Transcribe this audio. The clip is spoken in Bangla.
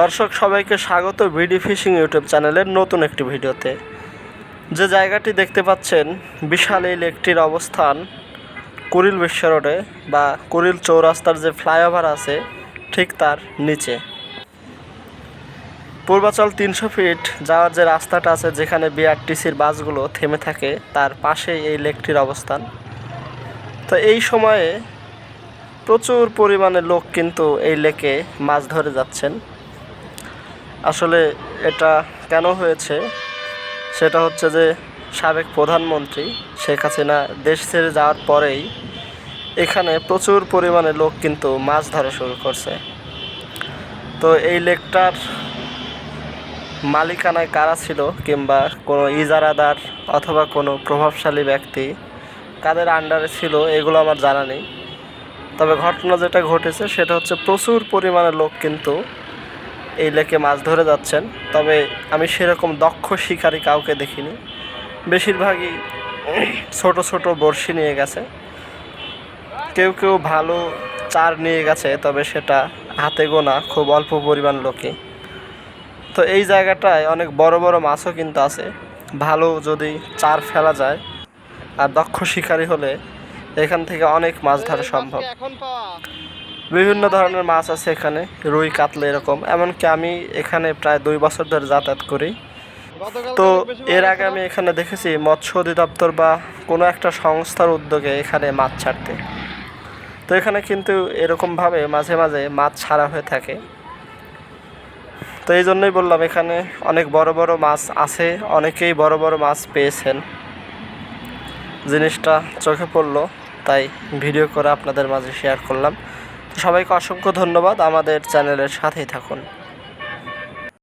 দর্শক, সবাইকে স্বাগত ভিডি ফিশিং ইউটিউব চ্যানেলের নতুন একটি ভিডিওতে। যে জায়গাটি দেখতে পাচ্ছেন, বিশাল এই লেকটির অবস্থান কুড়িল বিশ্ব রোডে বা কুড়িল চৌরাস্তার যে ফ্লাইওভার আছে, ঠিক তার নিচে। পূর্বাচল তিনশো ফিট যাওয়ার যে রাস্তাটা আছে, যেখানে বিআরটিসির বাসগুলো থেমে থাকে, তার পাশেই এই লেকটির অবস্থান। তো এই সময়ে প্রচুর পরিমাণে লোক কিন্তু এই লেকে মাছ ধরে যাচ্ছেন। আসলে এটা কেন হয়েছে? সেটা হচ্ছে যে সাবেক প্রধানমন্ত্রী শেখ হাসিনা দেশ ছেড়ে যাওয়ার পরেই এখানে প্রচুর পরিমাণে লোক কিন্তু মাছ ধরা শুরু করছে। তো এই লেকটার মালিকানায় কারা ছিল কিংবা কোনো ইজারাদার অথবা কোনো প্রভাবশালী ব্যক্তি কাদের আন্ডারে ছিল, এগুলো আমার জানা নেই। তবে ঘটনা যেটা ঘটেছে সেটা হচ্ছে প্রচুর পরিমাণে লোক কিন্তু এই লেকে মাছ ধরে যাচ্ছেন, তবে আমি সেরকম দক্ষ শিকারি কাউকে দেখিনি। বেশিরভাগই ছোট ছোট বড়শি নিয়ে গেছে। কেউ কেউ ভালো চার নিয়ে গেছে, তবে সেটা হাতে গোনা খুব অল্প পরিমাণ লোকে তো এই জায়গাটায় অনেক বড় বড় মাছও কিন্তু আছে। ভালো যদি চার ফেলা যায়, আর দক্ষ শিকারী হলে এখান থেকে অনেক মাছ ধরা সম্ভব। বিভিন্ন ধরনের মাছ আছে এখানে রুই কাতলা এরকম। এমনকি আমি এখানে প্রায় দুই বছর ধরে যাতায়াত করি। তো এর আগে আমি এখানে দেখেছি মৎস্য অধিদপ্তর বা কোনো একটা সংস্থার উদ্যোগে এখানে মাছ ছাড়তে। তো এখানে কিন্তু এরকমভাবে মাঝে মাঝে মাছ ছাড়া হয়ে থাকে। তো এই জন্যই বললাম এখানে অনেক বড় বড় মাছ আছে অনেকেই বড় বড় মাছ পেয়েছেন। জিনিসটা চোখে পড়ল তাই ভিডিও করে আপনাদের মাঝে শেয়ার করলাম। সবাইকে অসংখ্য ধন্যবাদ আমাদের চ্যানেলের সাথেই থাকুন।